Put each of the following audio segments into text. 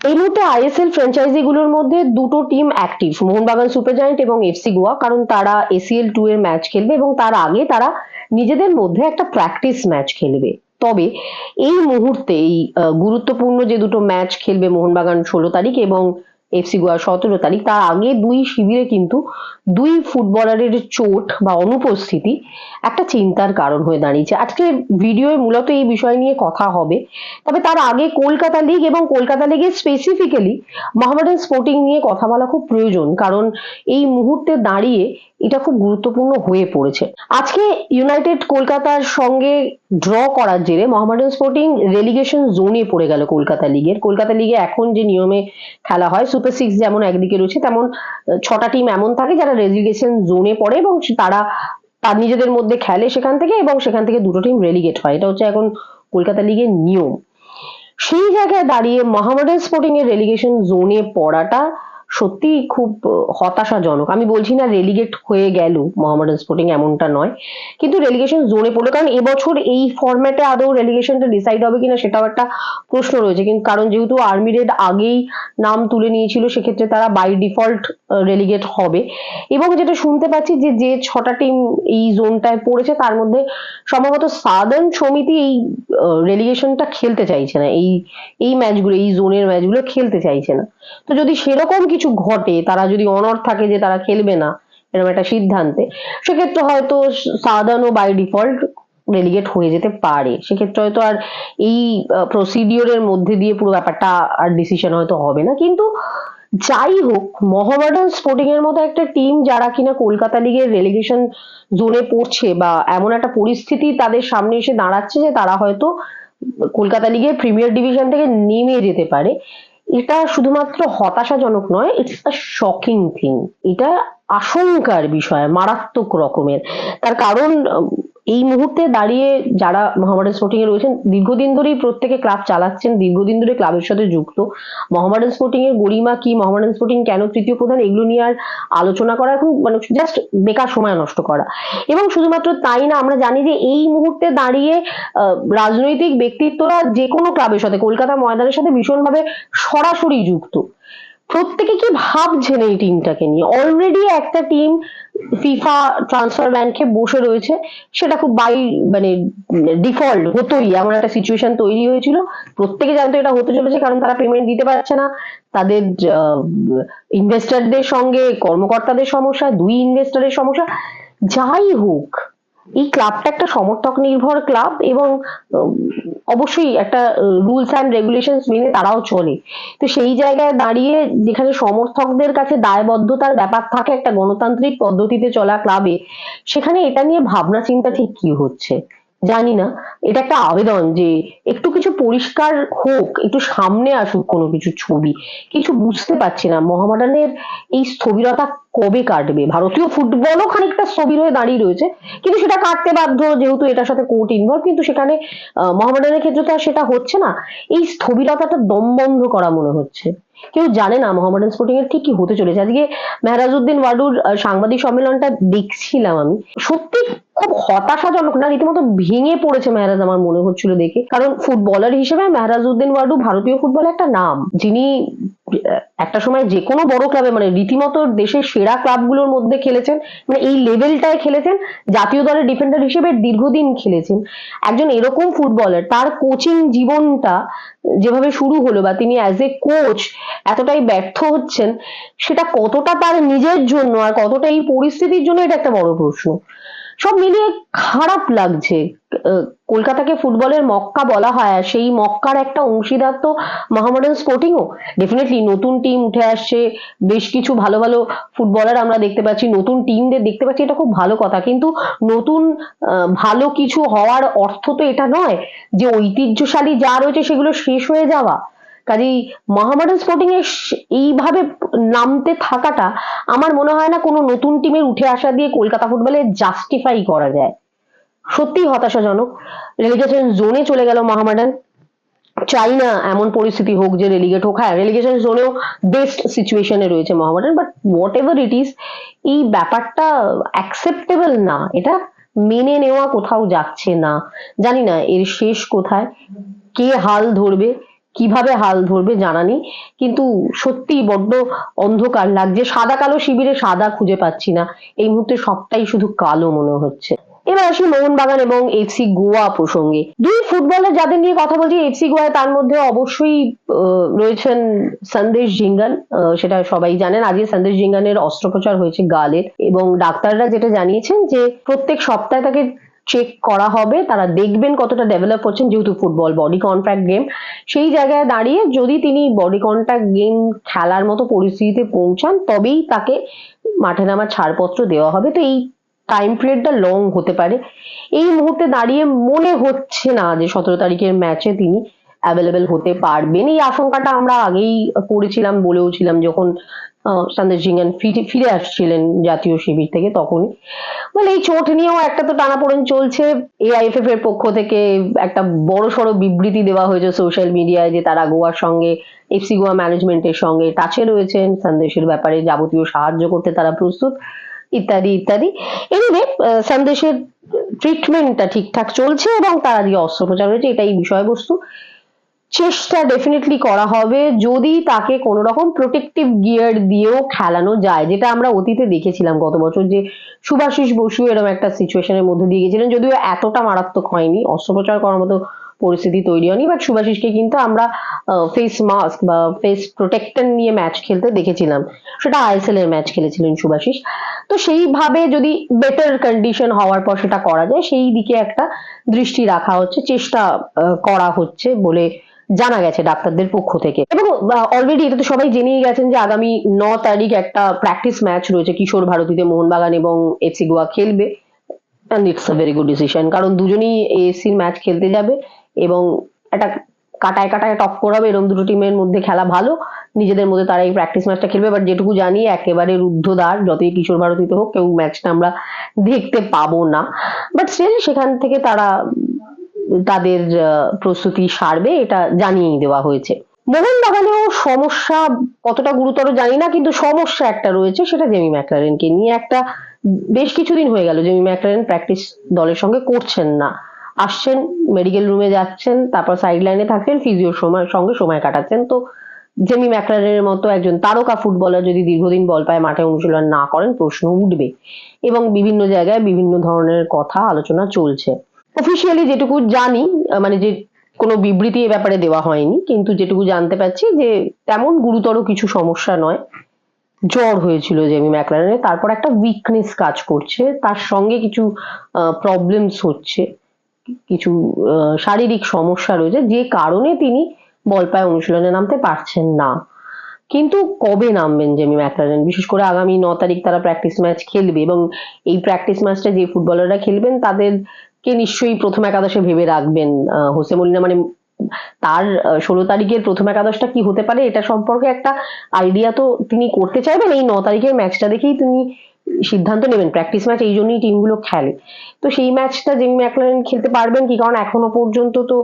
এই মুহূর্তে ISL franchise গুলোর মধ্যে দুটো team active Mohun Bagan super giant এবং এফসি গোয়া, কারণ তারা এসিএল টু এর ম্যাচ খেলবে এবং তার আগে তারা নিজেদের মধ্যে একটা প্র্যাকটিস ম্যাচ খেলবে। তবে এই মুহূর্তে এই গুরুত্বপূর্ণ যে দুটো ম্যাচ খেলবে মোহনবাগান ষোলো তারিখ এবং এফসি গোয়া সতেরো তারিখ। তার আগে দুই শিবিরে কিন্তু দুই ফুটবলারের চোট বা অনুপস্থিতি একটা চিন্তার কারণ হয়ে দাঁড়িয়েছে। আজকে ভিডিওয়ে মূলত এই বিষয় নিয়ে কথা হবে। তবে তার আগে কলকাতা লিগ এবং কলকাতা লিগে স্পেসিফিক্যালি মোহামেডান স্পোর্টিং নিয়ে কথা বলা খুব প্রয়োজন। কারণ এই মুহূর্তে দাঁড়িয়ে এটা খুব গুরুত্বপূর্ণ হয়ে পড়েছে। আজকে ইউনাইটেড কলকাতার সঙ্গে ড্র করার জেরে মোহামেডান স্পোর্টিং রেলিগেশন জোনে পড়ে গেল কলকাতা লিগের কলকাতা লিগে এখন যে নিয়মে খেলা হয় সুপার সিক্স যেমন একদিকে রয়েছে, তেমন ছটা টিম এমন থাকে যারা রেলিগেশন জোনে পড়ে এবং তারা তার নিজেদের মধ্যে খেলে সেখান থেকে এবং সেখান থেকে দুটো টিম রেলিগেট হয়। এটা হচ্ছে এখন কলকাতা লিগের নিয়ম। সেই জায়গায় দাঁড়িয়ে মোহামেডান স্পোর্টিং এর রেলিগেশন জোনে পড়াটা সত্যি খুব হতাশাজনক। আমি বলছি না রেলিগেট হয়ে গেল মোহামেডান স্পোর্টিং এমনটা নয়। কিন্তু রেলিগেশন জোনে পড়ল, কারণ এবছর এই ফরম্যাটে আদৌ রেলিগেশনটা ডিসাইড হবে কিনা সেটাও একটা প্রশ্ন রয়েছে। কিন্তু কারণ যেহেতু আর্মি রেড আগেই নাম তুলে নিয়েছিল, সেক্ষেত্রে তারা বাই ডিফল্ট রেলিগেট হবে। এবং যেটা শুনতে পাচ্ছি যে যে ছটা টিম এই জোনটায় পড়েছে, তার মধ্যে সম্ভবত সাদার্ন সমিতি এই রেলিগেশনটা খেলতে চাইছে না। এই এই ম্যাচগুলো এই জোনের ম্যাচগুলো খেলতে চাইছে না। তো যদি সেরকম কিছু ঘটে, তারা যদি অনর থাকে যে তারা খেলবে না, এরকম একটা সিদ্ধান্তে। সেক্ষেত্রে হয়তো সাদার্ন ও বাই ডিফল্ট রেলিগেট হয়ে যেতে পারে। সেক্ষেত্রে হয়তো আর এই প্রসিডিওরের মধ্যে দিয়ে পুরো ব্যাপারটা আর ডিসিশন হয়তো হবে না। কিন্তু যাই হোক মোহামেডান স্পোর্টিং এর মতো একটা টিম যারা কিনা কলকাতা লিগের রেলিগেশন জোনে পড়ছে বা এমন একটা পরিস্থিতি তাদের সামনে এসে দাঁড়াচ্ছে যে তারা হয়তো কলকাতা লিগের প্রিমিয়ার ডিভিশন থেকে নেমে যেতে পারে। এটা শুধুমাত্র হতাশাজনক নয় ইটস আ শকিং থিং এটা আশঙ্কার বিষয়, মারাত্মক রকমের। তার কারণ এই মুহূর্তে দাঁড়িয়ে যারা মোহামেডান স্পোর্টিং এ রয়েছেন, দীর্ঘদিন ধরেই প্রত্যেকে ক্লাব চালাচ্ছেন, দীর্ঘদিন ধরে ক্লাবের সাথে যুক্ত। মোহামেডান স্পোর্টিং এর গরিমা কি মোহামেডান স্পোর্টিং কেন তৃতীয় প্রধান, এগুলো নিয়ে আর আলোচনা করা এখন মানে জাস্ট বেকার সময় নষ্ট করা। এবং শুধুমাত্র তাই না, আমরা জানি যে এই মুহূর্তে দাঁড়িয়ে রাজনৈতিক ব্যক্তিত্বরা যে কোনো ক্লাবের সাথে, কলকাতা ময়দানের সাথে ভীষণভাবে সরাসরি যুক্ত। প্রত্যেকে কি ভাবছেন এই টিমটাকে নিয়ে? অলরেডি একটা টিম ফিফা ট্রান্সফার খেয়ে বসে রয়েছে। সেটা খুব বাই মানে ডিফল্ট হতোই। এমন একটা সিচুয়েশন তৈরি হয়েছিল। প্রত্যেকে জানতো এটা হতে চলেছে, কারণ তারা পেমেন্ট দিতে পারছে না। তাদের ইনভেস্টারদের সঙ্গে, কর্মকর্তাদের সমস্যা, দুই ইনভেস্টারের সমস্যা। যাই হোক এই ক্লাবটা একটা সমর্থক নির্ভর ক্লাব এবং অবশ্যই একটা রুলস অ্যান্ড রেগুলেশনস মেনে তারাও চলে। তো সেই জায়গায় দাঁড়িয়ে যেখানে সমর্থকদের কাছে দায়বদ্ধতার ব্যাপার থাকে একটা গণতান্ত্রিক পদ্ধতিতে চলা ক্লাবে সেখানে এটা নিয়ে ভাবনা চিন্তা ঠিক কি হচ্ছে? জানি না। এটা একটা আবেদন যে একটু কিছু পরিষ্কার হোক, একটু সামনে আসুক কোনো কিছু ছবি। কিছু বুঝতে পারছি না। মোহামেডানের এই স্থবিরতা কবে কাটবে? ভারতীয় ফুটবলও খানিকটা স্থবির হয়ে দাঁড়িয়ে রয়েছে। কিন্তু সেটা কাটতে বাধ্য, যেহেতু এটার সাথে কোর্ট ইনভলভ কিন্তু সেখানে মোহামেডানের ক্ষেত্রে তো আর সেটা হচ্ছে না। এই স্থবিরতাটা দম বন্ধ করা মনে হচ্ছে। কেউ জানে না মোহামেডান স্পোর্টিং এর ঠিক কি হতে চলেছে। আজকে মেহরাজউদ্দিন ওয়াডুর সাংবাদিক সম্মেলনটা দেখছিলাম আমি। সত্যি খুব হতাশাজনক না, রীতিমতো ভেঙে পড়েছে মেহরাজ আমার মনে হচ্ছিল দেখে। কারণ ফুটবলার হিসেবে মেহরাজউদ্দিন ওয়াডু ভারতীয় ফুটবলে একটা নাম। যিনি একটা সময় যে কোনো বড় ক্লাবে মানে রীতিমতো দেশের সেরা ক্লাবগুলোর মধ্যে খেলেছেন মানে এই লেভেলটায় খেলেছেন, জাতীয় দলের ডিফেন্ডার হিসেবে দীর্ঘদিন খেলেছেন। একজন এরকম ফুটবলার তার কোচিং জীবনটা যেভাবে শুরু হলো বা তিনি অ্যাজ এ কোচ এতটাই ব্যর্থ হচ্ছেন, সেটা কতটা তার নিজের জন্য আর কতটা এই পরিস্থিতির জন্য, এটা একটা বড় প্রশ্ন। সব মিলিয়ে খারাপ লাগছে। কলকাতাকে ফুটবলের মক্কা বলা হয়, আর সেই মক্কার একটা অংশীদার তো মোহামেডান স্পোর্টিংও ডেফিনেটলি নতুন টিম উঠে আসছে, বেশ কিছু ভালো ভালো ফুটবলার আমরা দেখতে পাচ্ছি, নতুন টিমদের দেখতে পাচ্ছি, এটা খুব ভালো কথা। কিন্তু নতুন ভালো কিছু হওয়ার অর্থ তো এটা নয় যে ঐতিহ্যশালী যা রয়েছে সেগুলো শেষ হয়ে যাওয়া। কাজেই মোহামেডান স্পোর্টিং এর এইভাবে নামতে থাকাটা আমার মনে হয় না কোনো নতুন টিমের উঠে আসা দিয়ে কলকাতা ফুটবলে জাস্টিফাই করা যায়। সত্যিই হতাশাজনক। রেলিগেশন জোনে চলে গেল মোহামেডান চাই না এমন পরিস্থিতি হোক যে রেলিগেট হোক। হ্যাঁ রেলিগেশন জোনেও বেস্ট সিচুয়েশনে রয়েছে Mohammedan but what ever it is এই ব্যাপারটা অ্যাকসেপ্টেবল না। এটা মেনে নেওয়া কোথাও যাচ্ছে না। জানি না এর শেষ কোথায়, কে হাল ধরবে। কীভাবে হাল ধরবে জানা নেই। কিন্তু সত্যি বড্ড অন্ধকার লাগছে। সাদা কালো শিবিরে সাদা খুঁজে পাচ্ছি না। এই মুহূর্তে সবটাই শুধু কালো মনে হচ্ছে। এবার আসি মোহনবাগান এবং এফসি গোয়া প্রসঙ্গে। দুই ফুটবলার যাদের নিয়ে কথা বলছি এফসি গোয়া তার মধ্যে অবশ্যই রয়েছেন সন্দেশ জিঙ্গান। সেটা সবাই জানেন। আজকে সন্দেশ জিঙ্গানের অস্ত্রোপচার হয়েছে গালের। এবং ডাক্তাররা যেটা জানিয়েছেন যে প্রত্যেক সপ্তাহে তাকে চেক করা হবে। তারা দেখবেন কতটা ডেভেলপ হচ্ছেন যেহেতু ফুটবল বডি কন্ট্যাক্ট গেম সেই জায়গায় দাঁড়িয়ে যদি তিনি বডি কন্ট্যাক্ট গেম খেলার মতো পরিস্থিতিতে পৌঁছান, তবেই তাকে মাঠে নামার ছাড়পত্র দেওয়া হবে। তো এই টাইম পিরিয়ডটা লং হতে পারে। এই মুহূর্তে দাঁড়িয়ে মনে হচ্ছে না যে সতেরো তারিখের ম্যাচে তিনি অ্যাভেলেবেল হতে পারবেন। এই আশঙ্কাটা আমরা আগেই করেছিলাম বলেও ছিলাম যখন সন্দেশ জিঙ্গান ফিরে ফিরে আসছিলেন জাতীয় শিবির থেকে তখনই। বলে এই চোট নিয়েও একটা তো টানাপোড়েন চলছে। এআইএফএফ এর পক্ষ থেকে একটা বড় সড়ো বিবৃতি দেওয়া হয়েছে সোশ্যাল মিডিয়ায় যে তারা গোয়ার সঙ্গে এফসি গোয়া ম্যানেজমেন্টের সঙ্গে টাচে রয়েছেন। সন্দেশের ব্যাপারে যাবতীয় সাহায্য করতে তারা প্রস্তুত, ইত্যাদি ইত্যাদি। এনিওয়ে সন্দেশের ট্রিটমেন্টটা ঠিকঠাক চলছে এবং তারা দিয়ে অস্ত্রোপচার হয়েছে, এটাই বিষয়বস্তু। চেষ্টা ডেফিনেটলি করা হবে যদি তাকে কোনো রকম প্রোটেক্টিভ গিয়ার দিয়েও খেলানো যায়, যেটা আমরা অতীতে দেখেছিলাম গত বছর যে সুভাষিস বসু এরকম একটা সিচুয়েশনের মধ্যে দিয়ে গেছিলেন, যদিও এতটা মারাত্মক হয়নি, অস্ত্রোপচার করার মতো পরিস্থিতি তৈরি হয়নি বাট সুভাষিসকে কিন্তু আমরা ফেস মাস্ক বা ফেস প্রোটেক্টর নিয়ে ম্যাচ খেলতে দেখেছিলাম। সেটা আইএসএল এর ম্যাচ খেলেছিলেন সুভাষিস। তো সেইভাবে যদি বেটার কন্ডিশন হওয়ার পর সেটা করা যায়, সেই দিকে একটা দৃষ্টি রাখা হচ্ছে, চেষ্টা করা হচ্ছে বলে জানা গেছে ডাক্তারদের পক্ষ থেকে। এবং অলরেডি এটা তো সবাই জেনেই গেছেন যে আগামী ন তারিখ একটা প্র্যাকটিস ম্যাচ রয়েছে কিশোর ভারতীতে মোহনবাগান এবং এফসি গোয়া খেলবে। And it's a very good decision কারণ দুজনেই এএফসির ম্যাচ খেলতে যাবে এবং একটা কাটায় কাটায় টপ করাবে। এরকম দুটো টিমের মধ্যে খেলা ভালো, নিজেদের মধ্যে তারা এই প্র্যাকটিস ম্যাচটা খেলবে। বাট যেটুকু জানি, একেবারে রুদ্ধদ্বার, যতই কিশোর ভারতীতে হোক, কেউ ম্যাচটা আমরা দেখতে পাবো না। বাট স্টিল সেখান থেকে তারা তাদের প্রস্তুতি সারবে, এটা জানিয়েই দেওয়া হয়েছে। মোহনবাগানেও সমস্যা কতটা গুরুতর জানি না, কিন্তু সমস্যা একটা রয়েছে, সেটা জেমি ম্যাকলারেনকে নিয়ে। একটা বেশ কিছুদিন হয়ে গেল, জেমি ম্যাকলারেন প্র্যাকটিস দলের সঙ্গে করছেন না। আসছেন, মেডিকেল রুমে যাচ্ছেন, তারপর সাইড লাইনে থাকছেন ফিজিওর সময়, সঙ্গে সময় কাটাচ্ছেন। তো জেমি ম্যাকলারেনের মতো একজন তারকা ফুটবলার যদি দীর্ঘদিন বল পায়, মাঠে অনুশীলন না করেন, প্রশ্ন উঠবে। এবং বিভিন্ন জায়গায় বিভিন্ন ধরনের কথা, আলোচনা চলছে। অফিসিয়ালি যেটুকু জানি মানে যে কোনো বিবৃতি এ ব্যাপারে দেওয়া হয়নি, কিন্তু যেটুকু জানতে পারছি যে তেমন গুরুতর কিছু সমস্যা নয়। জ্বর হয়েছিল জেমি ম্যাকলারেনের তারপর একটা উইকনেস কাজ করছে, তার সঙ্গে কিছু প্রবলেমস হচ্ছে, কিছু শারীরিক সমস্যা রয়েছে, যে কারণে তিনি বল পায়ে অনুশীলনে নামতে পারছেন না। কিন্তু কবে নামবেন জেমি ম্যাকলারেন বিশেষ করে আগামী ন তারিখ তারা প্র্যাকটিস ম্যাচ খেলবে এবং এই প্র্যাকটিস ম্যাচটা যে ফুটবলাররা খেলবেন তাদেরকে নিশ্চয়ই প্রথম একাদশে ভেবে রাখবেন? হোসে মলিনা মানে তার ষোলো তারিখের প্রথম একাদশটা কি হতে পারে? এটা সম্পর্কে একটা আইডিয়া তো তিনি করতে চাইবেন। এই ন তারিখের ম্যাচটা দেখেই তিনি সিদ্ধান্ত নেবেন। প্র্যাকটিস ম্যাচ এই জন্যই টিমগুলো খেলে। তো সেই ম্যাচটা জেমি ম্যাকলারেন খেলতে পারবেন কি? কারণ এখনও পর্যন্ত তো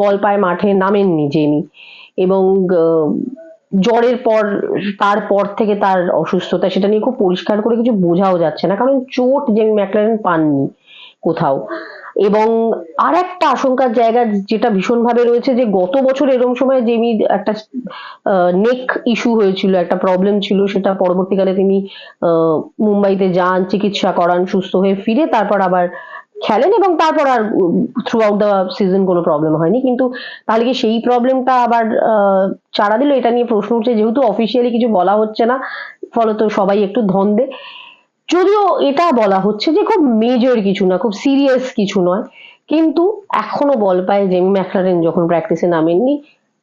বল পায় মাঠে নামেননি জেমি এবং জ্বরের পর, তারপর থেকে তার অসুস্থতা, সেটা নিয়ে খুব পরিষ্কার করে কিছু বোঝাও যাচ্ছে না। কারণ চোট জেমি ম্যাকলারেন পাননি কোথাও। এবং আর একটা আশঙ্কার জায়গা যেটা ভীষণভাবে রয়েছে যে গত বছর এরকম সময় জেমি একটা নেক ইস্যু হয়েছিল, একটা প্রবলেম ছিল, সেটা পরবর্তীকালে তিনি মুম্বাইতে যান, চিকিৎসা করান, সুস্থ হয়ে ফিরে, তারপর আবার খেলেন এবং তারপর আর থ্রু আউট দ্য সিজন কোনো প্রবলেম হয়নি। কিন্তু তাহলে কি সেই প্রবলেমটা আবার চাড়া দিল? এটা নিয়ে প্রশ্ন উঠছে, যেহেতু অফিসিয়ালি কিছু বলা হচ্ছে না, ফলত সবাই একটু ধন্দে। যদিও এটা বলা হচ্ছে যে খুব মেজর কিছু না, খুব সিরিয়াস কিছু নয়। কিন্তু এখনও বল পায় জেমি ম্যাকলারেন যখন প্র্যাকটিসে নামেননি,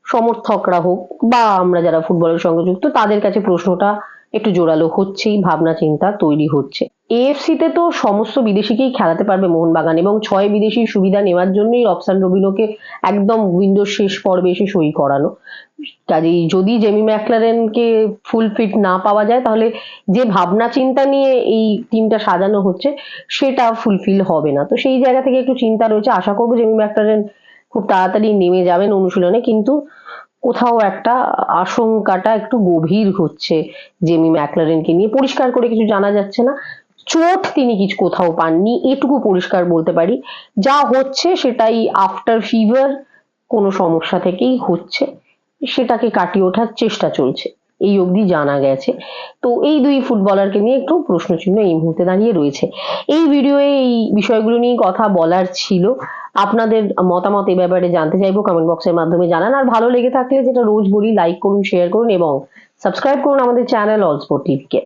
সমর্থকরা হোক বা আমরা যারা ফুটবলের সঙ্গে যুক্ত, তাদের কাছে প্রশ্নটা একটু জোরালো হচ্ছেই, ভাবনা, চিন্তা তৈরি হচ্ছে। এএফসি তে তো সমস্ত বিদেশিকেই খেলাতে পারবে মোহনবাগান এবং ছয় বিদেশির সুবিধা নেওয়ার জন্যই রবসান রবিনোকে একদম উইন্ডোর শেষ পর্বে এসে সই করানো। কাজেই যদি জেমি ম্যাকলারেনকে ফুল ফিট না পাওয়া যায়, তাহলে যে ভাবনা চিন্তা নিয়ে এই টিমটা সাজানো হচ্ছে, সেটা ফুলফিল হবে না। তো সেই জায়গা থেকে একটু চিন্তা রয়েছে। আশা করব জেমি ম্যাকলারেন খুব তাড়াতাড়ি নেমে যাবেন অনুশীলনে, কিন্তু কোথাও একটা আশঙ্কাটা একটু গভীর হচ্ছে জেমি ম্যাকলারেনকে নিয়ে। পরিষ্কার করে কিছু জানা যাচ্ছে না। চোট তিনি কিছু কোথাও পাননি, এটুকু পরিষ্কার বলতে পারি। যা হচ্ছে সেটাই আফটার ফিভার কোনো সমস্যা থেকেই হচ্ছে। সেটাকে কাটিয়ে ওঠার চেষ্টা চলছে। এই অবধি জানা গেছে। তো এই দুই ফুটবলারকে নিয়ে একটু প্রশ্নচিহ্ন এই মুহূর্তে দাঁড়িয়ে রয়েছে। এই ভিডিওয়ে এই বিষয়গুলো নিয়ে কথা বলার ছিল। আপনাদের মতামত এ ব্যাপারে জানতে চাইব কমেন্ট বক্সের মাধ্যমে জানান। আর ভালো লেগে থাকলে যেটা রোজ বলি লাইক করুন শেয়ার করুন এবং সাবস্ক্রাইব করুন আমাদের চ্যানেল অল স্পোর্ট টিভিকে